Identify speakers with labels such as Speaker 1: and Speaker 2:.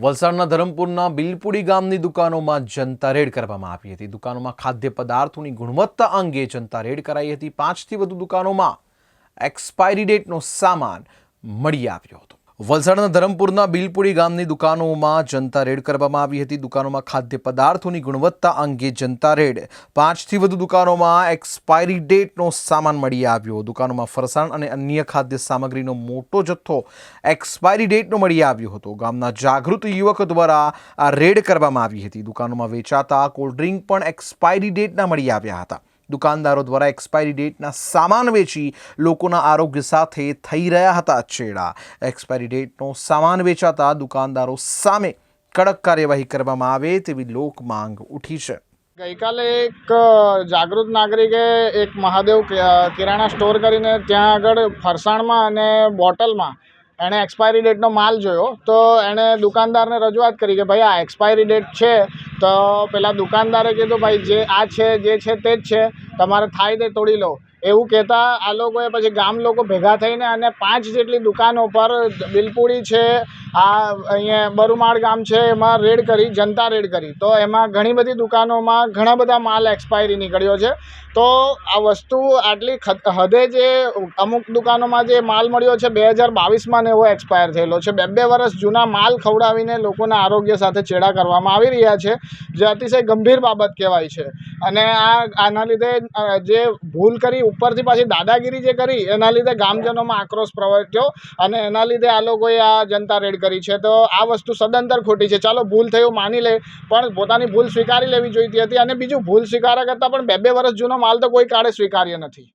Speaker 1: વલસાડના ધરમપુરના બિલપુડી ગામની દુકાનોમાં જનતા રેડ કરવામાં આવી હતી. દુકાનોમાં ખાદ્ય પદાર્થોની ગુણવત્તા અંગે જનતા રેડ કરાઈ હતી. પાંચથી વધુ દુકાનોમાં એક્સપાયરી ડેટનો સામાન મળી આવ્યો હતો. વલસાડના ધરમપુરના બિલપુડી ગામની દુકાનોમાં જનતા રેડ કરવામાં આવી હતી. દુકાનોમાં ખાદ્ય પદાર્થોની ગુણવત્તા અંગે જનતા રેડ. પાંચથી વધુ દુકાનોમાં એક્સપાયરી ડેટનો સામાન મળી આવ્યો. દુકાનોમાં ફરસાણ અને અન્ય ખાદ્ય સામગ્રીનો મોટો જથ્થો એક્સપાયરી ડેટનો મળી આવ્યો હતો. ગામના જાગૃત યુવક દ્વારા આ રેડ કરવામાં આવી હતી. દુકાનોમાં વેચાતા કોલ્ડ ડ્રિંક પણ એક્સપાયરી ડેટના મળી આવ્યા હતા. દુકાનદારો દ્વારા એક્સપાયરી ડેટના સામાન વેચી લોકોના આરોગ્ય સાથે થઈ રહ્યા હતા છેડા. એક્સપાયરી ડેટનો સામાન વેચાતા દુકાનદારો સામે કડક કાર્યવાહી કરવામાં આવે તેવી લોક માંગ ઉઠી છે.
Speaker 2: ગઈકાલે એક જાગૃત નાગરિકે એક મહાદેવ કિરાણા સ્ટોર કરીને ત્યાં આગળ ફરસાણમાં અને બોટલમાં એણે એક્સપાયરી ડેટનો માલ જોયો, તો એણે દુકાનદારને રજૂઆત કરી કે ભાઈ આ એક્સપાયરી ડેટ છે, તો પેલા દુકાનદારે કીધું, ભાઈ જે આ છે, જે છે તે જ છે, તમારે થાય તે તોડી લો. એવું કહેતા આ લોકોએ પછી ગામ લોકો ભેગા થઈને અને પાંચ જેટલી દુકાનો પર બિલપુડી છે, આ અહીંયા બરુમાળ ગામ છે, એમાં રેડ કરી, જનતા રેડ કરી. તો એમાં ઘણી બધી દુકાનોમાં ઘણા બધા માલ એક્સપાયરી નીકળ્યો છે. તો આ વસ્તુ આટલી હદે જે અમુક દુકાનોમાં જે માલ મળ્યો છે, બે હજાર બાવીસમાં એવો એક્સપાયર થયેલો છે. બે બે વર્ષ જૂના માલ ખવડાવીને લોકોના આરોગ્ય સાથે ચેડા કરવામાં આવી રહ્યા છે, જે અતિશય ગંભીર બાબત કહેવાય છે. અને આ આના લીધે જે ભૂલ કરી, ઉપરથી પાછી દાદાગીરી જે કરી, એના લીધે ગામજનોમાં આક્રોશ પ્રવર્ત્યો અને એના લીધે આ લોકોએ આ જનતા રેડ કરી છે. તો આ વસ્તુ સદંતર ખોટી છે. ચાલો, ભૂલ થયું માની લે, પણ પોતાની ભૂલ સ્વીકારી લેવી જોઈતી હતી અને બીજું ભૂલ સ્વીકારા કરતાં પણ બે બે વર્ષ જૂનો માલ તો કોઈ કાળે સ્વીકાર્ય નથી.